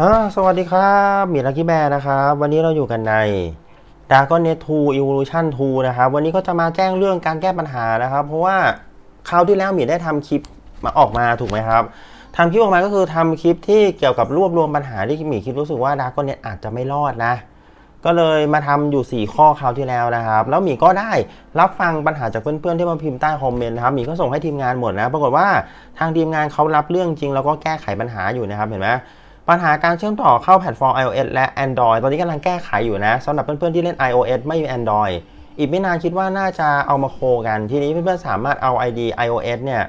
ฮะสวัสดีครับมีลักกี้แบร์นะครับ วันนี้เราอยู่กันใน Dragon Net 2 Evolution 2 นะครับ วันนี้ก็จะมาแจ้งเรื่องการแก้ปัญหานะครับ เพราะว่าคราวที่แล้วมีได้ทำคลิปมาออกมาถูกไหมครับทำคลิปออกมาก็คือทำคลิปที่เกี่ยวกับรวบรวมปัญหาที่มีคิดรู้สึกว่า Dragon Net อาจจะไม่รอดนะ ก็เลยมาทำอยู่ 4 ข้อคราวที่แล้วนะครับ แล้วมีก็ได้รับฟังปัญหาจากเพื่อนๆที่มาพิมพ์ใต้คอมเมนต์นะครับมีก็ส่งให้ทีมงานหมดนะ ปรากฏว่าทางทีมงานเขารับเรื่องจริงแล้วก็แก้ไขปัญหาอยู่นะครับเห็นไหม ปัญหาการเชื่อมต่อเข้าแพลตฟอร์ม iOS และ Android ตอนนี้กำลังแก้ไขอยู่นะสำหรับเพื่อนๆที่เล่น iOS ไม่มี Android อีกไม่นานคิดว่าน่าจะเอามาโคกันทีนี้เพื่อนๆสามารถเอา ID iOS เนี่ย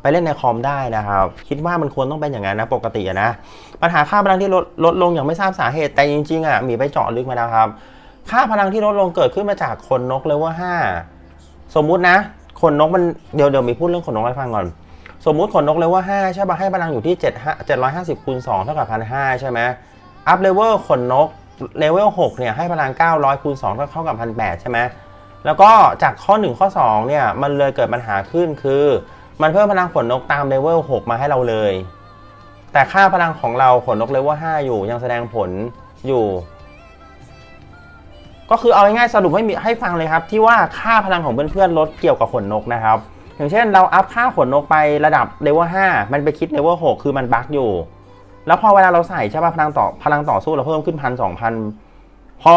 ไปเล่นในคอมได้นะครับ คิดว่ามันควรต้องเป็นอย่างนั้นนะปกตินะ ปัญหาค่าพลังที่ลดลดลงอย่างไม่ทราบสาเหตุแต่จริงๆอะมีไปเจาะลึกมาแล้วครับ ค่าพลังที่ลดลงเกิดขึ้นมาจากขนนกเลเวล5สมมุตินะขนนกมันเดี๋ยวเดี๋ยวมีพูดเรื่องขนนกให้ฟังก่อน สมมุติขนนกเลเวล5ใช่ป่ะให้พลังอยู่ที่7 750คูณ2เท่ากับ1,500ใช่ไหมอัพเลเวลขนนกเลเวล6เนี่ยให้พลัง 900คูณ2เท่ากับ1,800ใช่ไหมแล้วก็จากข้อ 1 ข้อ2เนี่ยมันเลยเกิดปัญหาขึ้นคือ มันเพิ่มพลังขนนกตามเลเวล6มาให้เราเลย แต่ค่าพลังของเราขนนกเลเวล5อยู่ยังแสดงผลอยู่ ก็คือเอาง่ายๆสรุปให้ให้ฟังเลยครับ ที่ว่าค่าพลังของเพื่อนๆลดเกี่ยวกับขนนกนะครับ อย่างเช่นเราอัพค่าขนนกไประดับเลเวล5มันไปคิดเลเวล6คือมันบั๊กอยู่ แล้วพอเวลาเราใส่ใช่ป่ะพลังต่อพลังต่อสู้เราเพิ่มขึ้นพันสองพันพอ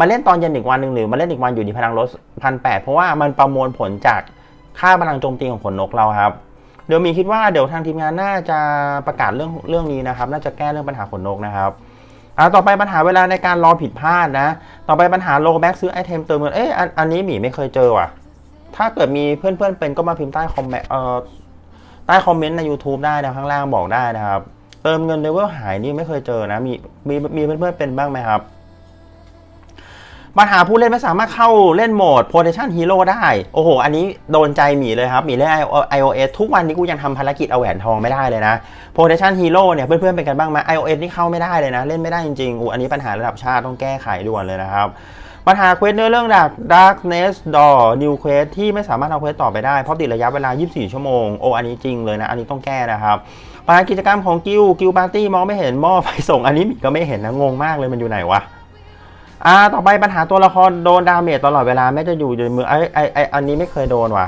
มาเล่นตอนเย็นอีกวันหนึ่งหรือมาเล่นอีกวันอยู่ดีพลังลดพันแปดเพราะว่ามันประมวลผลจากค่าพลังโจมตีของขนนกเราครับ เดี๋ยวมีคิดว่าเดี๋ยวทางทีมงานน่าจะประกาศเรื่องเรื่องนี้นะครับ น่าจะแก้เรื่องปัญหาขนนกนะครับอ่าต่อไปปัญหาเวลาในการรอผิดพลาดนะ ต่อไปปัญหาโลแบ็กซื้อไอเทมเติมเงินเอ๊ะอันอันนี้หมีไม่เคยเจอว่ะ ถ้าเกิดมีเพื่อนๆเป็นก็มาพิมพ์ใต้คอมเมนต์ใต้คอมเมนต์ใน YouTube ได้นะข้างล่างบอกได้นะครับ เติมเงินเลเวลหายนี่ไม่เคยเจอนะ มีมีมีเพื่อนๆเป็นบ้างไหมครับ ปัญหาผู้เล่นไม่สามารถเข้าเล่นโหมด Protection Hero ได้ โอ้โห อันนี้โดนใจหมีเลยครับ หมีเล่น iOS ทุกวันนี้กูยังทำภารกิจเอาแหวนทองไม่ได้เลยนะ Protection Hero เนี่ยเพื่อนๆเป็นกันบ้างไหม iOS นี่เข้าไม่ได้เลยนะ เล่นไม่ได้จริงๆอูอันนี้ปัญหาระดับชาติต้องแก้ไขด่วนเลยนะครับ ปัญหาเควสเนื้อเรื่องดัก Darkness Door New Quest ที่ไม่สามารถเอาเควสต่อไปได้ เพราะติดระยะเวลา 24 ชั่วโมง โอ้ อันนี้จริงเลยนะ อันนี้ต้องแก้นะครับปัญหากิจกรรมของกิลกิลปาร์ตี้มองไม่เห็นหม้อไฟส่ง อันนี้หมีก็ไม่เห็นนะ งงมากเลยมันอยู่ไหนวะอ่าต่อไปปัญหาตัวละครโดนดาเมจตลอดเวลาแม้จะอยู่ในมือไอ้ไอ้ไอ้อันนี้ไม่เคยโดนว่ะ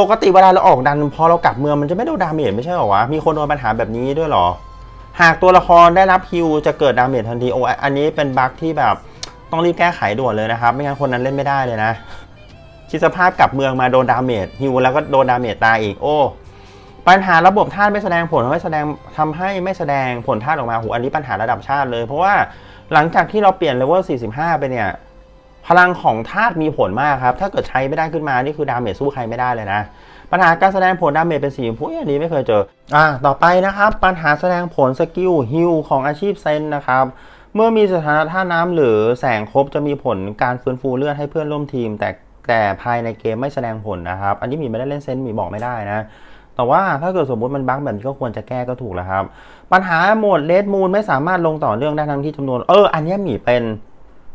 ปกติเวลาเราออกดันพอเรากลับเมืองมันจะไม่โดนดาเมจไม่ใช่หรอวะมีคนโดนปัญหาแบบนี้ด้วยหรอ หากตัวละครได้รับฮิวจะเกิดดาเมจทันทีโอ้อันนี้เป็นบั๊กที่แบบ ต้องรีบแก้ไขด่วนเลยนะครับ ไม่งั้นคนนั้นเล่นไม่ได้เลยนะคิดสภาพกลับเมืองมาโดนดาเมจฮิวแล้วก็โดนดาเมจตายอีกโอ้ ปัญหาระบบธาตุไม่แสดงผลทำให้แสดงทำให้ไม่แสดงผลธาตุออกมาโหอันนี้ปัญหาระดับชาติเลย เพราะว่าหลังจากที่เราเปลี่ยนเลเวล 45 ไปเนี่ย พลังของธาตุมีผลมากครับ ถ้าเกิดใช้ไม่ได้ขึ้นมา นี่คือดาเมจสู้ใครไม่ได้เลยนะ ปัญหาการแสดงผลดาเมจเป็นสีชมพูอันนี้ไม่เคยเจอ อ่า ต่อไปนะครับ ปัญหาแสดงผลสกิลฮิลของอาชีพเซนนะครับ เมื่อมีสถานะท่าน้ำหรือแสงครบจะมีผลการฟื้นฟูเลือดให้เพื่อนร่วมทีม แต่แต่ภายในเกมไม่แสดงผลนะครับ อันนี้มีไม่ได้เล่นเซนมีบอกไม่ได้นะแต่ว่าถ้าเกิดสมมุติมันบั๊กแบบนี้ก็ควรจะแก้ก็ถูกแล้วครับ ปัญหาโหมดเลดมูนไม่สามารถลงต่อเนื่องได้ทั้งที่จำนวน เออ อันนี้หมีเป็น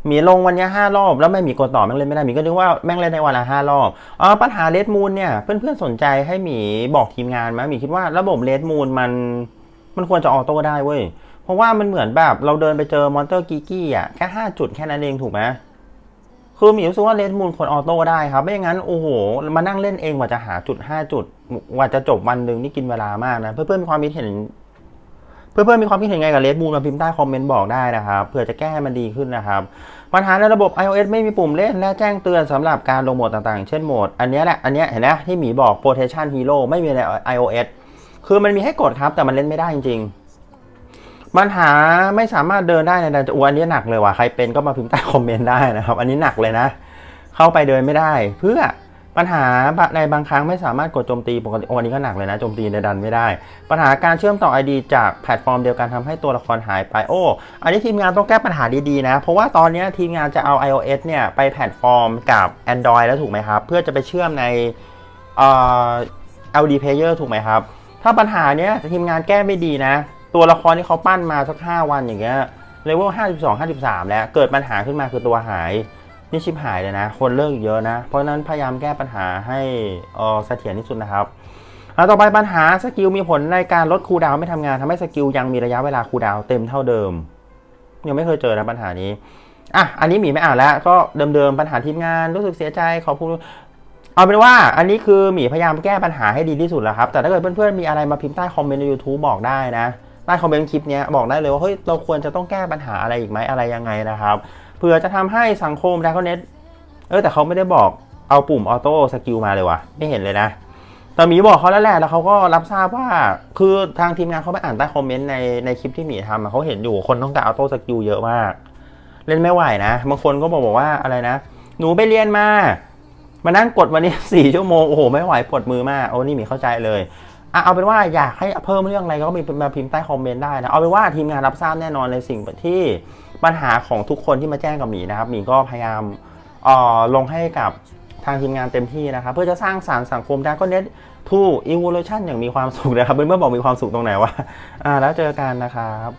หมีลงวันนี้ห้ารอบ แล้วไม่มีกดต่อแม่งเล่นไม่ได้หมีก็นึกว่าแม่งเล่นได้วันละห้ารอบออปัญหาเลดมูนเนี่ยเพื่อนๆสนใจให้หมีบอกทีมงานไหมหมีคิดว่าระบบเลดมูนมันมันควรจะออโต้ได้เว้ย เพราะว่ามันเหมือนแบบเราเดินไปเจอมอนเตอร์กีกี้อะแค่ห้าจุดแค่นั้นเองถูกไหมคือหมีรู้สึกว่าเลดมูนควรออโต้ได้ครับ ไม่อย่างนั้นโอ้โหมานั่งเล่นเองกว่าจะหาจุด5จุดกว่าจะจบวันหนึ่งนี่กินเวลามากนะ เพื่อนๆมีความคิดเห็น เพื่อนๆมีความคิดเห็นไงกับเลดมูนมาพิมพ์ใต้คอมเมนต์บอกได้นะครับเผื่อจะแก้ให้มันดีขึ้นนะครับปัญหาในระบบ iOS ไม่มีปุ่มเล่นและแจ้งเตือนสำหรับการลงโหมดต่างๆ เช่นโหมด อันนี้แหละอันนี้เห็นไหมที่หมีบอก Protection Hero ไม่มีใน iOS คือมันมีให้กดครับแต่มันเล่นไม่ได้จริงๆ ปัญหาไม่สามารถเดินได้ในดันจอันนี้หนักเลยว่ะใครเป็นก็มาพิมพ์ใต้คอมเมนต์ได้นะครับ อันนี้หนักเลยนะ เข้าไปเดินไม่ได้ เพื่อปัญหาในบางครั้งไม่สามารถกดโจมตีปกติโอ้อันนี้ก็หนักเลยนะโจมตีในดันไม่ได้ ปัญหาการเชื่อมต่อ ID จากแพลตฟอร์มเดียวกันทำให้ตัวละครหายไปโอ้อันนี้ทีมงานต้องแก้ปัญหาดีๆนะ เพราะว่าตอนนี้ทีมงานจะเอา iOS เนี่ยไปแพลตฟอร์มกับ Android แล้วถูกไหมครับ เพื่อจะไปเชื่อมในเอ่อ LD Player ถูกไหมครับ ถ้าปัญหาเนี้ยทีมงานแก้ไม่ดีนะ ตัวละครที่เขาปั้นมาสัก 5 วันอย่างเงี้ยเลเวล52 53 แล้ว เกิดปัญหาขึ้นมาคือตัวหาย นี่ชิบหายเลยนะ คนเลิกเยอะนะ เพราะนั้นพยายามแก้ปัญหาให้เออเสถียรที่สุดนะครับแล้วต่อไปปัญหาสกิลมีผลในการลดคูดาวไม่ทำงานทำให้สกิลยังมีระยะเวลาคูดาวเต็มเท่าเดิม ยังไม่เคยเจอนะปัญหานี้อะอันนี้หมีไม่อ่านแล้ว ก็เดิมๆปัญหาทีมงานรู้สึกเสียใจขอพูดเอาเป็นว่าอันนี้คือหมีพยายามแก้ปัญหาให้ดีที่สุดแล้วครับ แต่ถ้าเกิดเพื่อนๆมีอะไรมาพิมพ์ใต้คอมเมนต์ใน YouTube บอกได้นะ ใต้คอมเมนต์คลิปนี้บอกได้เลยว่าเฮ้ยเราควรจะต้องแก้ปัญหาอะไรอีกไหมอะไรยังไงนะครับเพื่อจะทำให้สังคมด a ก o n เน็ตเออแต่เขาไม่ได้บอกเอาปุ่มออโต้สกิลมาเลยว่ะไม่เห็นเลยนะแต่หมีบอกเขาแล้วแหละแล้วเขาก็รับทราบว่าคือทางทีมงานเขาไปอ่านใต้คอมเมนต์ในในคลิปที่หมีทำเขาเห็นอยู่คนต้องการออโต้สกิลเยอะมาก เล่นไม่ไหวนะบางคนก็บอกบอกว่าอะไรนะ หนูไปเรียนมา มานั่งกดวันนี้สี่ชั่วโมงโอ้โหไม่ไหวปวดมือมากโอ้นี่หมีเข้าใจเลย อะเอาเป็นว่าอยากให้เพิ่มเรื่องอะไรก็มีมาพิมพ์ใต้คอมเมนต์ได้นะ เอาเป็นว่าทีมงานรับทราบแน่นอนในสิ่งที่ปัญหาของทุกคนที่มาแจ้งกับหมีนะครับหมีก็พยายามออลงให้กับทางทีมงานเต็มที่นะครับ เพื่อจะสร้างสารรค์สังคมด a ก็เน็ตทูอีวูเลชันอย่างมีความสุขนะครับเพื่อนๆบอกมีความสุขตรงไหนวะอ่าแล้วเจอกันนะครับ